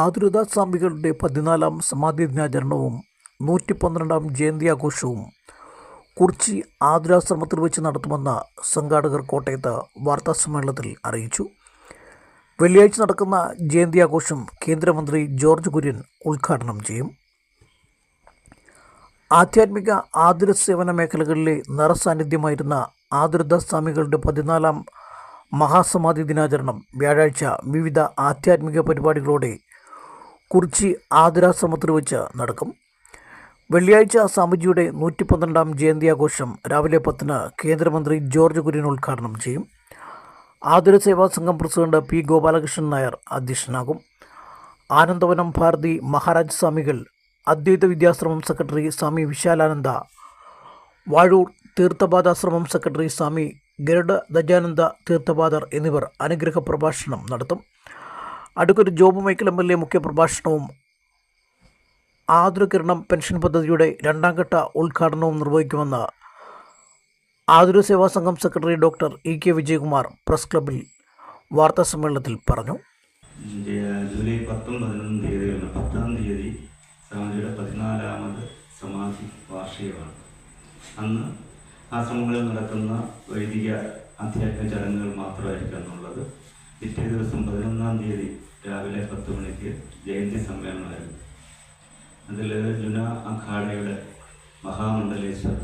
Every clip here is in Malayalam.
ആതുരത സ്വാമികളുടെ പതിനാലാം സമാധി ദിനാചരണവും നൂറ്റി പന്ത്രണ്ടാം ജയന്തി ആഘോഷവും കുറിച്ചി ആതുരാശ്രമത്തിൽ വെച്ച് നടത്തുമെന്ന് സംഘാടകർ കോട്ടയത്ത് വാർത്താസമ്മേളനത്തിൽ അറിയിച്ചു. വെള്ളിയാഴ്ച നടക്കുന്ന ജയന്തി ആഘോഷം കേന്ദ്രമന്ത്രി ജോർജ് കുര്യൻ ഉദ്ഘാടനം ചെയ്യും. ആധ്യാത്മിക ആതുര സേവന മേഖലകളിലെ നിറസാന്നിധ്യമായിരുന്ന ആതുരദ സ്വാമികളുടെ പതിനാലാം മഹാസമാധി ദിനാചരണം വ്യാഴാഴ്ച വിവിധ ആധ്യാത്മിക പരിപാടികളോടെ കുറിച്ചി ആതുരാശ്രമത്തിൽ വെച്ച് നടക്കും. വെള്ളിയാഴ്ച സ്വാമിജിയുടെ നൂറ്റി പന്ത്രണ്ടാം ജയന്തി ആഘോഷം രാവിലെ പത്തിന് കേന്ദ്രമന്ത്രി ജോർജ് കുര്യൻ ഉദ്ഘാടനം ചെയ്യും. ആതുര സേവാ സംഘം പ്രസിഡന്റ് പി ഗോപാലകൃഷ്ണൻ നായർ അധ്യക്ഷനാകും. ആനന്ദവനം ഭാരതി മഹാരാജ് സ്വാമികൾ അദ്വൈത വിദ്യാശ്രമം സെക്രട്ടറി സ്വാമി വിശാലാനന്ദ വാഴൂർ തീർത്ഥപാദാശ്രമം സെക്രട്ടറി സ്വാമി ഗരുഡ ദജാനന്ദ തീർത്ഥപാദർ എന്നിവർ അനുഗ്രഹ പ്രഭാഷണം നടത്തും. അടുക്കൊരു Job Michael M L A മുഖ്യ പ്രഭാഷണവും ആതുരകിരണം പെൻഷൻ പദ്ധതിയുടെ രണ്ടാം ഘട്ട ഉദ്ഘാടനവും നിർവഹിക്കുമെന്ന് ആതുര സേവാ സംഘം secretary doctor E K Vijayakumar press ക്ലബിൽ വാർത്താ സമ്മേളനത്തിൽ പറഞ്ഞു. ജൂലൈ പത്തും തീയതികളിൽ പത്താം തീയതി സമിതിയുടെ പതിനാലാമത് സമാധി വാർഷികമാണ്. അന്ന് ആശ്രമങ്ങളിൽ നടക്കുന്ന വൈദിക അധ്യാത്മ ചടങ്ങുകൾ മാത്രമായിരിക്കും എന്നുള്ളത് പിറ്റേ ദിവസം പതിനൊന്നാം തീയതി രാവിലെ പത്ത് മണിക്ക് ജയന്തി സമ്മേളനമായിരുന്നു. അതിൽ ലുന അഖാഡയുടെ മഹാമണ്ഡലേശ്വർ.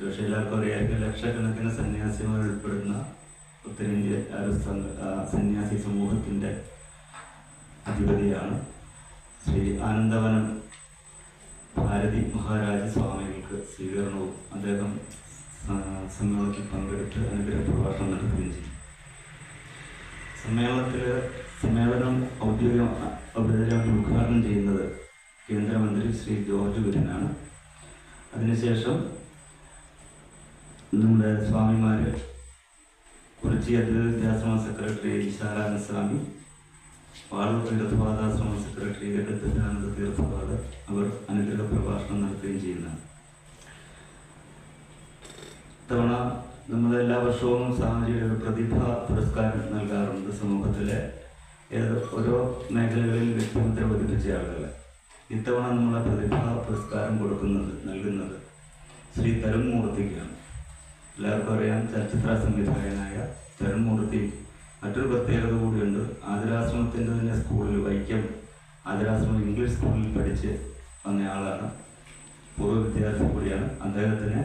പക്ഷേ എല്ലാവർക്കും അറിയാമായിരിക്കും ലക്ഷക്കണക്കിന് സന്യാസിമാർ ഉൾപ്പെടുന്ന ഉത്തരേന്ത്യ സന്യാസി സമൂഹത്തിന്റെ അധിപതിയാണ് ശ്രീ ആനന്ദവനം ഭാരതി മഹാരാജ സ്വാമികൾക്ക് സ്വീകരണവും അദ്ദേഹം സമ്മേളനത്തിൽ പങ്കെടുത്ത് അനുഗ്രഹ പ്രഭാഷണം നടത്തുകയും ചെയ്തു. സമ്മേളനത്തിൽ സമ്മേളനം ഔദ്യോഗിക ഔദ്യോഗികമായിട്ട് ഉദ്ഘാടനം ചെയ്യുന്നത് കേന്ദ്രമന്ത്രി ശ്രീ ജോർജ് കുര്യനാണ്. അതിനുശേഷം നമ്മുടെ സ്വാമിമാർ കുറിച്ചി അദ്വൈതാശ്രമ സെക്രട്ടറി വിശാലാനന്ദ സ്വാമി വാളൂർ സെക്രട്ടറി ഗഡത്തനാനന്ദ തീർത്ഥപാദ അവർ അനുഗ്രഹ പ്രഭാഷണം നടത്തുകയും ചെയ്യുന്നതാണ് ഇത്തവണ നമ്മൾ എല്ലാ വർഷവും സ്വാമിജിയുടെ ഒരു പ്രതിഭ പുരസ്കാരം നൽകാറുണ്ട് സമൂഹത്തിലെ ഓരോ മേഖലകളിൽ വ്യക്തിമുദ്ര പതിപ്പിച്ച ആളുകളെ. ഇത്തവണ നമ്മളെ പ്രതിഭ പുരസ്കാരം കൊടുക്കുന്നത് നൽകുന്നത് ശ്രീ തരുൺ മൂർത്തിക്കാണ് എല്ലാവർക്കും അറിയാം ചലച്ചിത്ര സംവിധായകനായ തരുൺ മൂർത്തി മറ്റൊരു പ്രത്യേകത കൂടിയുണ്ട്. ആതിരാശ്രമത്തിന്റെ തന്നെ സ്കൂളിൽ വൈക്കം ആതിരാശ്രമം ഇംഗ്ലീഷ് സ്കൂളിൽ പഠിച്ച് വന്നയാളാണ്. പൂർവ വിദ്യാർത്ഥി കൂടിയാണ്. അദ്ദേഹത്തിനെ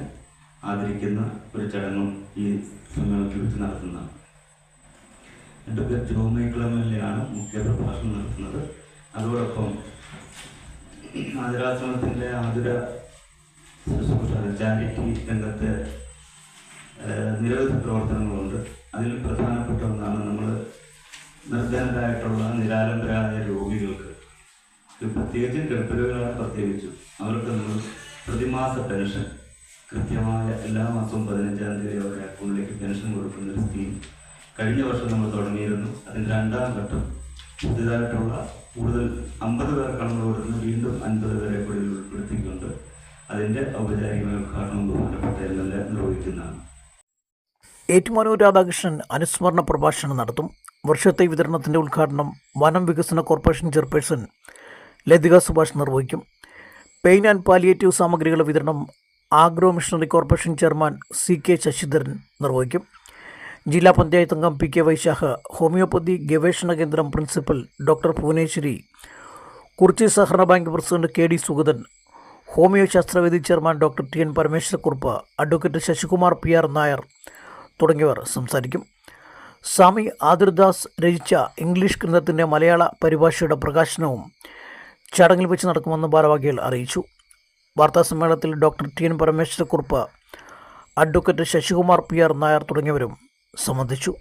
ആദരിക്കുന്ന ഒരു ചടങ്ങും ഈ സമ്മേളനത്തിൽ വെച്ച് നടത്തുന്നതാണ്. Advocate Jo Michael M L A ആണ് നടത്തുന്നത്. അതോടൊപ്പം ആതിരാശ്രമത്തിന്റെ ആതുര ശുശ്രൂഷ ചാരിറ്റി രംഗത്തെ നിരവധി പ്രവർത്തനങ്ങളുണ്ട്. അതിൽ പ്രധാനപ്പെട്ട ഒന്നാണ് നമ്മൾ നിർദ്ധനരായിട്ടുള്ള നിരാലംബരായ രോഗികൾക്ക്. പ്രത്യേകിച്ചും കിടപ്പുരോഗികളാണ് പ്രത്യേകിച്ചും അവർക്ക് നമ്മൾ പ്രതിമാസ പെൻഷൻ കൃത്യമായ എല്ലാ മാസവും പതിനഞ്ചാം തീയതി അവരുടെ അക്കൗണ്ടിലേക്ക് പെൻഷൻ കൊടുക്കുന്ന ഒരു സ്കീം കഴിഞ്ഞ വർഷം നമ്മൾ തുടങ്ങിയിരുന്നു. അതിന്റെ രണ്ടാം ഘട്ടം പുതിയതായിട്ടുള്ള കൂടുതൽ അമ്പത് പേർക്കാണ് കൊടുക്കുന്നത് വീണ്ടും അൻപത് പേരെ കൂടി ഉൾപ്പെടുത്തിക്കൊണ്ട് അതിന്റെ ഔപചാരികമായ ഉദ്ഘാടനം ബഹുമാനപ്പെട്ട എം എൽ എ നിർവഹിക്കുന്നതാണ്. ഏറ്റുമാനൂർ രാധാകൃഷ്ണൻ അനുസ്മരണ പ്രഭാഷണം നടത്തും. വർഷത്തെ വിതരണത്തിന്റെ ഉദ്ഘാടനം വനം വികസന കോർപ്പറേഷൻ ചെയർപേഴ്സൺ ലതിക സുഭാഷ് നിർവഹിക്കും. പെയിൻ ആൻഡ് പാലിയേറ്റീവ് സാമഗ്രികളുടെ വിതരണം agro machinery corporation chairman C K Sasidharan നിർവഹിക്കും. ജില്ലാ പഞ്ചായത്ത് അംഗം പി കെ വൈശാഖ് ഹോമിയോപ്പതി ഗവേഷണ കേന്ദ്രം പ്രിൻസിപ്പൽ ഡോക്ടർ ഭുവനേശ്വരി കുറിച്ചി സഹകരണ bank president K D Sugathan homeo ശാസ്ത്രവേദി chairman doctor T N Parameswarakurup advocate Sasikumar P R Nair തുടങ്ങിയവർ സംസാരിക്കും. സ്വാമി ആതിർദാസ് രചിച്ച ഇംഗ്ലീഷ് ഗ്രന്ഥത്തിന്റെ മലയാള പരിഭാഷയുടെ പ്രകാശനവും ചടങ്ങിൽ വെച്ച് നടക്കുമെന്ന് ഭാരവാഹികൾ അറിയിച്ചു. വാർത്താസമ്മേളനത്തിൽ doctor T N Parameswarakurup advocate Sasikumar P R Nair തുടങ്ങിയവരും സംബന്ധിച്ചു.